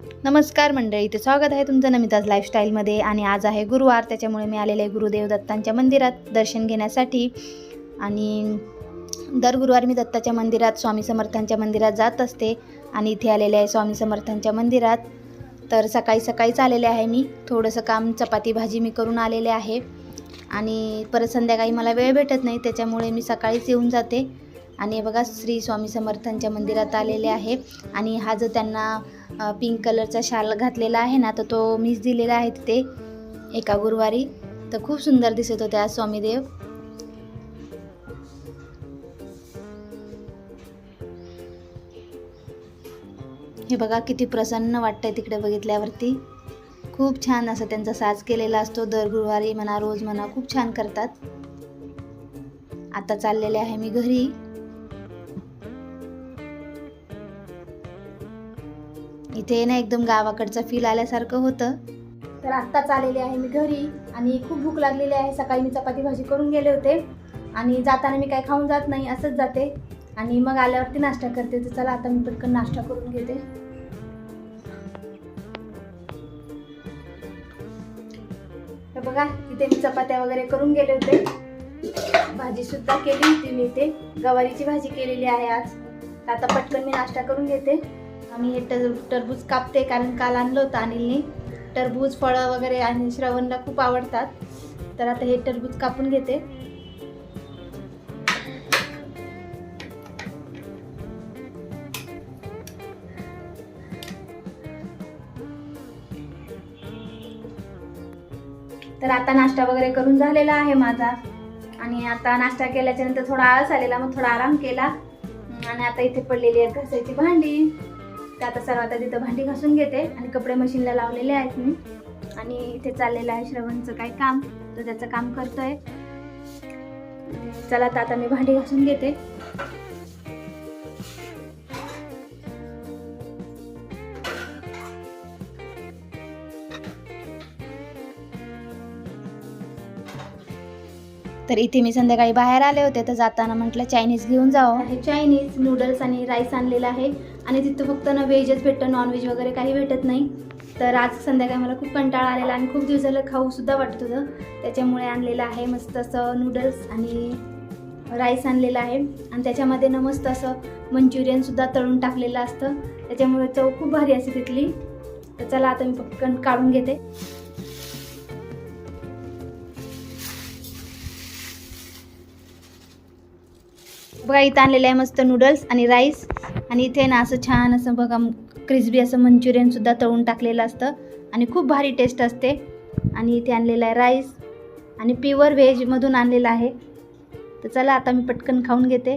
नमस्कार मंडळी इथे स्वागत आहे तुमचं नमिताज लाईफस्टाईलमध्ये आणि आज आहे गुरुवार त्याच्यामुळे मी आलेले आहे गुरुदेव दत्तांच्या मंदिरात दर्शन घेण्यासाठी. आणि दर गुरुवार मी दत्ताच्या मंदिरात स्वामी समर्थांच्या मंदिरात जात असते. आणि इथे आलेले आहे स्वामी समर्थांच्या मंदिरात. तर सकाळी सकाळीच आलेले आहे मी. थोडंसं काम चपाती भाजी मी करून आलेले आहे. आणि परत संध्याकाळी मला वेळ भेटत नाही त्याच्यामुळे मी सकाळीच येऊन जाते. आणि हे बघा श्री स्वामी समर्थांच्या मंदिरात आलेले आहे. आणि हा जो त्यांना पिंक कलरचा शाल घातलेला आहे ना तर तो मीच दिलेला आहे तिथे एका गुरुवारी. तर खूप सुंदर दिसत होते आज स्वामीदेव. हे बघा किती प्रसन्न वाटतंय तिकडे बघितल्यावरती. खूप छान असं त्यांचा साज केलेला असतो. दर गुरुवारी म्हणा रोज म्हणा खूप छान करतात. आता चाललेले आहे मी घरी. इथे ना एकदम गावाकडचं फील आल्यासारखं होतं. तर आत्ताच आलेले आहे मी घरी आणि खूप भूक लागलेली आहे. सकाळी मी चपाती भाजी करून गेले होते आणि जाताना मी काय खाऊन जात नाही असंच जाते. आणि मग आल्यावरती नाश्ता करते. तर चला आता मी पटकन नाश्ता करून घेते. तर बघा इथे मी चपात्या वगैरे करून गेले होते. भाजी सुद्धा केली होती मी इथे. गवारीची भाजी केलेली आहे आज. आता पटकन मी नाश्ता करून घेते. आम्ही हे टर टरबूज कापते कारण काल आणलं होतं अनिलने. टरबूज फळं वगैरे आणि श्रवणला खूप आवडतात. तर आता हे टरबूज कापून घेते. तर आता नाश्ता वगैरे करून झालेला आहे माझा. आणि आता नाश्ता केल्याच्यानंतर थोडा आळस आलेला मग थोडा आराम केला. आणि आता इथे पडलेली आहेत घासायची भांडी. तर आता सर्वात आधी तिथं भांडी घासून घेते आणि कपडे मशीनला लावलेले आहेत मी. आणि इथे चाललेलं आहे श्रवणचं काय काम. तर त्याचं काम करतोय. चला तर आता मी भांडी घासून घेते. तर इथे मी संध्याकाळी बाहेर आले होते तर जाताना म्हटलं चायनीज घेऊन जावं. हे चायनीज नूडल्स आणि राईस आणलेलं आहे. आणि तिथं फक्त ना व्हेजच भेटतं नॉनव्हेज वगैरे काही भेटत नाही. तर आज संध्याकाळी मला खूप कंटाळा आलेला आणि खूप दिवसाला खाऊसुद्धा वाटत होतं. त्याच्यामुळे आणलेलं आहे मस्त असं नूडल्स आणि राईस आणलेलं आहे. आणि त्याच्यामध्ये ना मस्त असं मंचुरियनसुद्धा तळून टाकलेलं असतं. त्याच्यामुळे चव खूप भारी असते तिथली. तर चला आता मी पटकन काढून घेते. बघा इथं आणलेलं आहे मस्त नूडल्स आणि राईस आणि इथे ना असं छान असं बघा क्रिस्पी असं मंचुरियनसुद्धा तळून टाकलेलं असतं. आणि खूप भारी टेस्ट असते. आणि इथे आणलेलं आहे राईस आणि प्युअर व्हेजमधून आणलेलं आहे. तर चला आता मी पटकन खाऊन घेते.